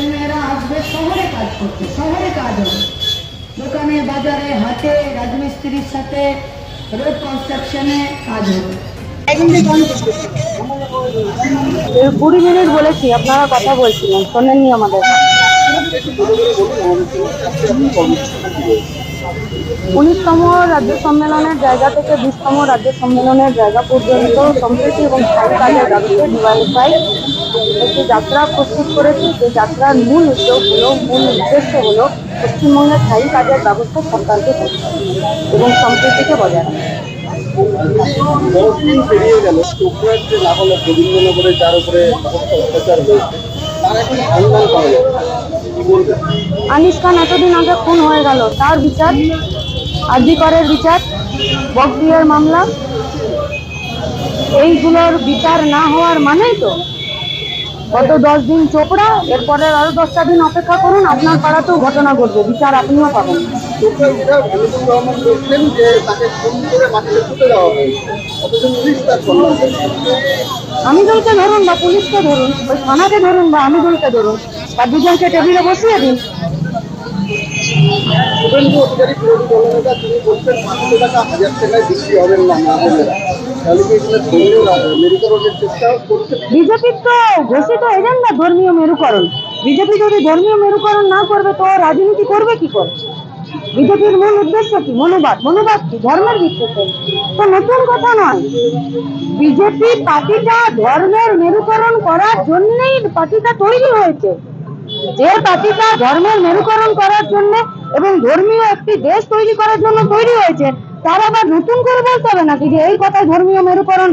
ছেলেমেয়েরা আসবে শহরে কাজ করতে, শহরে কাজ হবে। দোকানে, বাজারে, হাটে, রাজমিস্ত্রির সাথে রোড কনস্ট্রাকশনে কাজ হবে। কুড়ি মিনিট বলেছি, আপনারা কথা বলছিলেন, শোনেননি আমাদের। উনিশতম রাজ্য সম্মেলনের জায়গা থেকে বিশতম রাজ্য সম্মেলনের জায়গা পর্যন্ত সম্প্রীতি এবং স্থায়ী কাজের দাবিতে ডিওয়াইফাই একটি যাত্রা প্রস্তুত করেছে। যে যাত্রার মূল উদ্যোগ হলো, মূল উদ্দেশ্য হলো পশ্চিমবঙ্গের স্থায়ী কাজের ব্যবস্থা সরকারকে করতে এবং সম্প্রীতিকে বজায় রাখা দশ দিন পেরিয়ে গেল যে না হলো যার উপরে অত্যাচার হয়েছে আনিস খান এতদিন আগে খুন হয়ে গেল। তার বিচার আজিকরের বিচার বকরিয়ার মামলা, এইগুলোর বিচার না হওয়ার মানেই তো গত দশ দিন চোপড়া এরপরে আরও দশটা দিন অপেক্ষা করুন, আপনার পাড়াতেও ঘটনা ঘটবে, বিচার আপনিও পাবেন। পাচ্ছে না। ধরুন বা পুলিশকে ধরুন ওই থানাকে ধরুন বা আমিদুলকে ধরুন তার দুজনকে টেবিলে বসিয়ে দিন শুভেন্দু বিজেপির তো ঘোষিত এজেন্ডা ধর্মীয় মেরুকরণ বিজেপি যদি ধর্মীয় মেরুকরণ না করবে, তো রাজনীতি করবে কি করে বিজেপির মূল উদ্দেশ্য কি? মনোবাদ। মনোবাদ কি? ধর্মের ভিত্তিতে। তো নতুন কথা নয়, বিজেপি পার্টিটা ধর্মের মেরুকরণ করার জন্যই পার্টিটা তৈরি হয়েছে। যে পার্টিটা ধর্মের মেরুকরণ করার জন্য এবং ধর্মীয় একটি দেশ তৈরি করার জন্য তৈরি হয়েছে, তার আবার নতুন করে বলতে হবে নাকি যে এই কথায় ধর্মীয় মেরুকরণ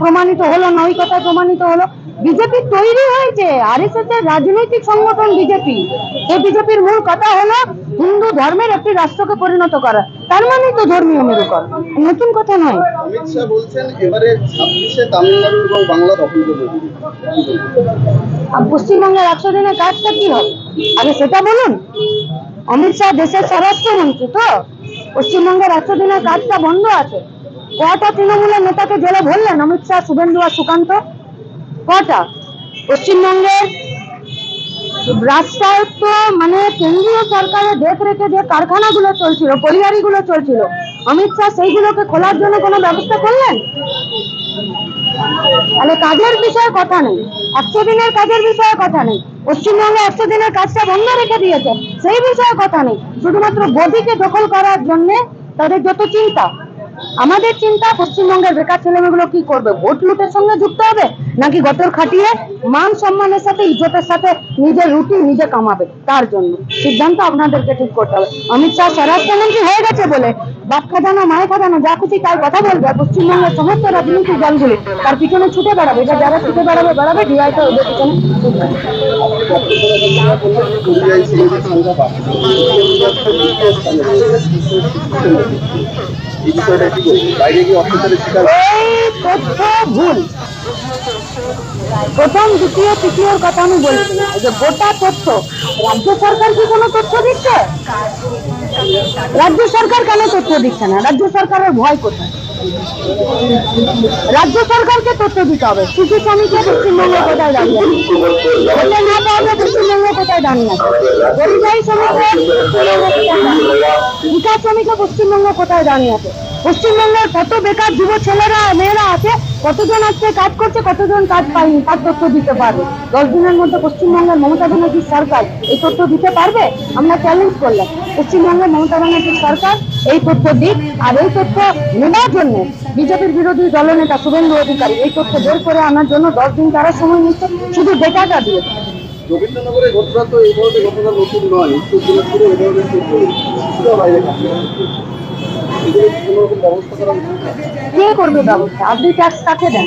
প্রমাণিত হলো না, ওই কথায় প্রমাণিত হলো? বিজেপি তৈরি হয়েছে আর এস এস এর রাজনৈতিক সংগঠন বিজেপি। এই বিজেপির মূল কথা হলো হিন্দু ধর্মের একটি রাষ্ট্রকে পরিণত করা। তার মানেই তো ধর্মীয় মেরুকরণ নতুন কথা নয়। অমিত শাহ বলছেন এবারে ছাব্বিশে তামিলনাড়ু এবং বাংলা দখল করবে। বিজেপি। কি বলবেন? আর পশ্চিমবঙ্গের একশো দিনের কাজটা কি হবে? আগে সেটা বলুন। অমিত শাহ দেশের স্বরাষ্ট্রমন্ত্রী তো। পশ্চিমবঙ্গের একশো দিনের কাজটা বন্ধ আছে। কটা তৃণমূলের নেতাকে জেলে ভরলেন অমিত শাহ? শুভেন্দু আর সুকান্ত। কটা? পশ্চিমবঙ্গের রাষ্ট্রায়ত্ত মানে কেন্দ্রীয় সরকারের দেখ রেখে যে কারখানাগুলো চলছিল, পরিবারগুলো চলছিল, অমিত শাহ সেইগুলোকে খোলার জন্য কোনো ব্যবস্থা করলেন? তাহলে কাজের বিষয়ে কথা নেই, একশো দিনের কাজের বিষয়ে কথা নেই, পশ্চিমবঙ্গে একশো দিনের কাজটা বন্ধ রেখে দিয়েছে, সেই বিষয়ে কথা নেই। শুধুমাত্র গদিকে দখল করার জন্য তাদের যত চিন্তা আমাদের চিন্তা পশ্চিমবঙ্গের বেকার ছেলেমেয়েগুলো কি করবে? ভোট লুটের সঙ্গে যুক্ত হবে? নাকি গতর খাটিয়ে মান সম্মানের সাথে, ইজ্জতের সাথে নিজের রুটি নিজে কামাবে? তার জন্য সিদ্ধান্ত আপনাদেরকে ঠিক করতে হবে। অমিত শাহ স্বরাষ্ট্রমন্ত্রী হয়ে গেছে বলে, বাপ খাজানো মায়ের খাজানো যা খুশি তাই কথা বলবে। পশ্চিমবঙ্গের সমস্ত রাজনৈতিক দলগুলি তার পিছনে ছুটে বেড়াবে। এটা যারা ছুটে বেড়াবে বেড়াবে ডিআইটা ওদের পিছনে ছুটবে। প্রথম দ্বিতীয় তৃতীয়র কথা আমি বলছি যে গোটা তথ্য, রাজ্য সরকার কি কোনো তথ্য দিচ্ছে? রাজ্য সরকার কেন তথ্য দিচ্ছে না? রাজ্য সরকারের ভয় কোথায়? রাজ্য সরকারকে তথ্য দিতে হবে। শিশু শ্রমিকরা পশ্চিমবঙ্গে কোথায় আছে না পশ্চিমবঙ্গে। পশ্চিমবঙ্গের কত বেকার যুব ছেলেরা, মেয়েরা আছে, কতজন আজকে কাজ করছে, কতজন কাজ পায়নি, তার তথ্য দিতে পারবে। দশ দিনের মধ্যে পশ্চিমবঙ্গের মমতা ব্যানার্জির সরকার এই তথ্য দিতে পারবে? আমরা চ্যালেঞ্জ করলাম। পশ্চিমবঙ্গের মমতা ব্যানার্জির সরকার এই তথ্য দিক, আর এই তথ্য নেওয়ার জন্য বিজেপির বিরোধী দলনেতা শুভেন্দু অধিকারী এই তথ্য বের করে আনার জন্য দশ দিন তারা সময় নিচ্ছে, শুধু ডেটাটা দিয়ে। রবীন্দ্রনগরের ঘটনা তো এই ধরনের ঘটনা নতুন নয়। উত্তর দিনাজপুরে এই ধরনের বাইরে কোনো রকম ব্যবস্থা করা উচিত। কে করবে ব্যবস্থা? আপনি ট্যাক্স কাকে দেন?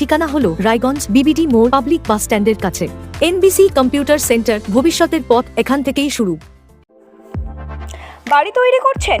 ঠিকানা হল রায়গঞ্জ বিবিডি মোড় পাবলিক বাস স্ট্যান্ডের কাছে। এনবিসি কম্পিউটার সেন্টার ভবিষ্যতের পথ এখান থেকেই শুরু। বাড়ি তৈরি করছেন?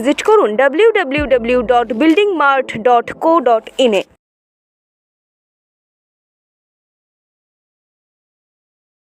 ভিজিট করুন W W W dot building mart dot co dot ইনে